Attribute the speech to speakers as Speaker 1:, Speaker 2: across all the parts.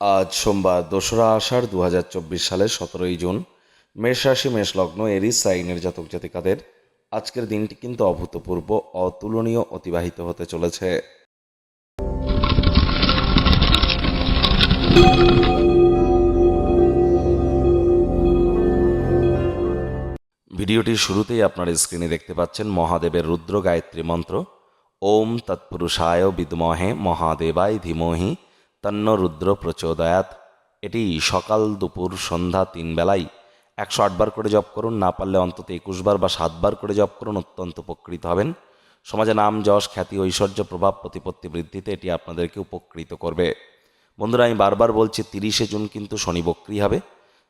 Speaker 1: আজ সোমবার দোসরা আষাঢ় দু হাজার চব্বিশ সালের সতেরোই জুন, মেষ রাশি, মেষ লগ্ন, এরিস সাইনের জাতক জাতিকাদের আজকের দিনটি কিন্তু অভূতপূর্ব, অতুলনীয়, অতিবাহিত হতে চলেছে। ভিডিওটির শুরুতেই আপনার স্ক্রিনে দেখতে পাচ্ছেন মহাদেবের রুদ্র গায়ত্রী মন্ত্র। ওম তৎপুরুষায় বিদমহে মহাদেবায় ধীমহি তন্ন রুদ্র প্রচোদয়াত। এটি সকাল দুপুর সন্ধ্যা তিন বেলায় একশো আটবার করে জপ করুন, না পারলে অন্তত একুশবার বা সাতবার করে জপ করুন, অত্যন্ত উপকৃত হবেন। সমাজে নাম, যশ, খ্যাতি, ঐশ্বর্য, প্রভাব, প্রতিপত্তি বৃদ্ধিতে এটি আপনাদেরকে উপকৃত করবে। বন্ধুরা, আমি বারবার বলছি, তিরিশে জুন কিন্তু শনি বক্রি হবে,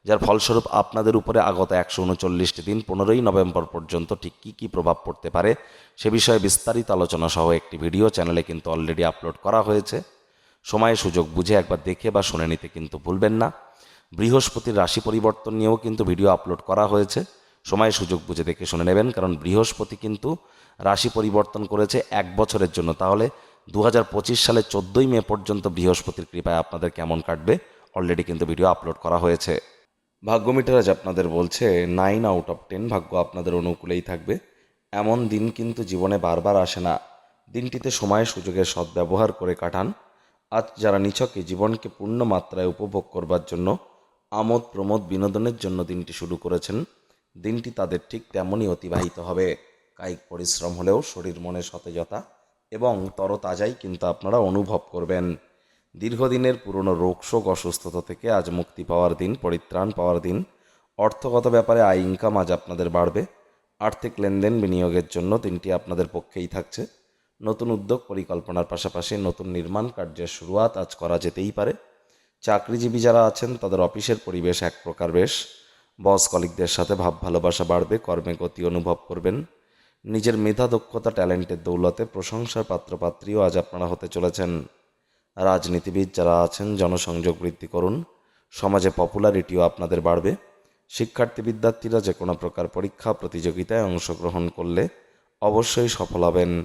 Speaker 1: যার ফলস্বরূপ আপনাদের উপরে আগত একশো উনচল্লিশটি দিন, পনেরোই নভেম্বর পর্যন্ত ঠিক কী কী প্রভাব পড়তে পারে, সে বিষয়ে বিস্তারিত আলোচনা সহ একটি ভিডিও চ্যানেলে কিন্তু অলরেডি আপলোড করা হয়েছে। সময় সুযোগ বুঝে একবার দেখে বা শুনে নিতে কিন্তু ভুলবেন না। বৃহস্পতির রাশি পরিবর্তন নিয়েও কিন্তু ভিডিও আপলোড করা হয়েছে। সময় সুযোগ বুঝে দেখে শুনে নেবেন, কারণ বৃহস্পতি কিন্তু রাশি পরিবর্তন করেছে এক বছরের জন্য। তাহলে দু হাজার পঁচিশ সালে চোদ্দোই মে পর্যন্ত বৃহস্পতির কৃপায় আপনাদের কেমন কাটবে? অলরেডি কিন্তু ভিডিও আপলোড করা হয়েছে। ভাগ্য মিটার আজ আপনাদের বলছে নাইন আউট অফ টেন ভাগ্য আপনাদের অনুকূলেই থাকবে। এমন দিন কিন্তু জীবনে বারবার আসে না। দিনটিতে সময় সুযোগের সদ্ব্যবহার করে কাটান। আজ যারা নিছকে জীবনকে পূর্ণ মাত্রায় উপভোগ করবার জন্য আমোদ, প্রমোদ, বিনোদনের জন্য দিনটি শুরু করেছেন, দিনটি তাদের ঠিক তেমনই অতিবাহিত হবে। কায়িক পরিশ্রম হলেও শরীর মনে সতেজতা এবং তরতাজাই কিন্তু আপনারা অনুভব করবেন। দীর্ঘদিনের পুরনো রোগশোক অসুস্থতা থেকে আজ মুক্তি পাওয়ার দিন, পরিত্রাণ পাওয়ার দিন। অর্থগত ব্যাপারে আয় ইনকাম আজ আপনাদের বাড়বে। আর্থিক লেনদেন বিনিয়োগের জন্য দিনটি আপনাদের পক্ষেই থাকছে। নতুন উদ্যোগ পরিকল্পনার পাশাপাশি নতুন নির্মাণ কার্যের শুরুয়াত আজ করা যেতেই পারে। চাকরিজীবী যারা আছেন, তাদের অফিসের পরিবেশ এক প্রকার বেশ। বস কলিকদের সাথে ভাব ভালোবাসা বাড়বে, কর্মে গতি অনুভব করবেন। নিজের মেধা, দক্ষতা, ট্যালেন্টের দৌলতে প্রশংসার পাত্রপাত্রীও আজ আপনারা হতে চলেছেন। রাজনীতিবিদ যারা আছেন, জনসংযোগ বৃদ্ধি করুন। সমাজে পপুলারিটিও আপনাদের বাড়বে। শিক্ষার্থী বিদ্যার্থীরা যে কোনো প্রকার পরীক্ষা, প্রতিযোগিতায় অংশগ্রহণ করলে অবশ্যই সফল হবেন।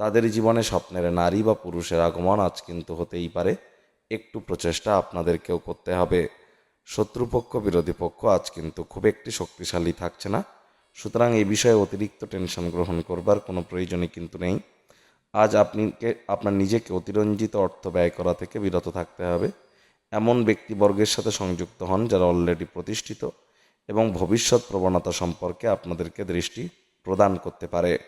Speaker 1: তাদের জীবনে স্বপ্নের নারী বা পুরুষের আগমন আজ কিন্তু হতেই পারে। একটু প্রচেষ্টা আপনাদেরকেও করতে হবে। শত্রুপক্ষ, বিরোধী পক্ষ আজ কিন্তু খুব একটি শক্তিশালী থাকছে না। সুতরাং এই বিষয়ে অতিরিক্ত টেনশন গ্রহণ করবার কোনো প্রয়োজনই কিন্তু নেই। আজ আপনিকে, আপনার নিজেকে অতিরঞ্জিত অর্থ ব্যয় করা থেকে বিরত থাকতে হবে। এমন ব্যক্তিবর্গের সাথে সংযুক্ত হন যারা অলরেডি প্রতিষ্ঠিত এবং ভবিষ্যৎ প্রবণতা সম্পর্কে আপনাদেরকে দৃষ্টি প্রদান করতে পারে।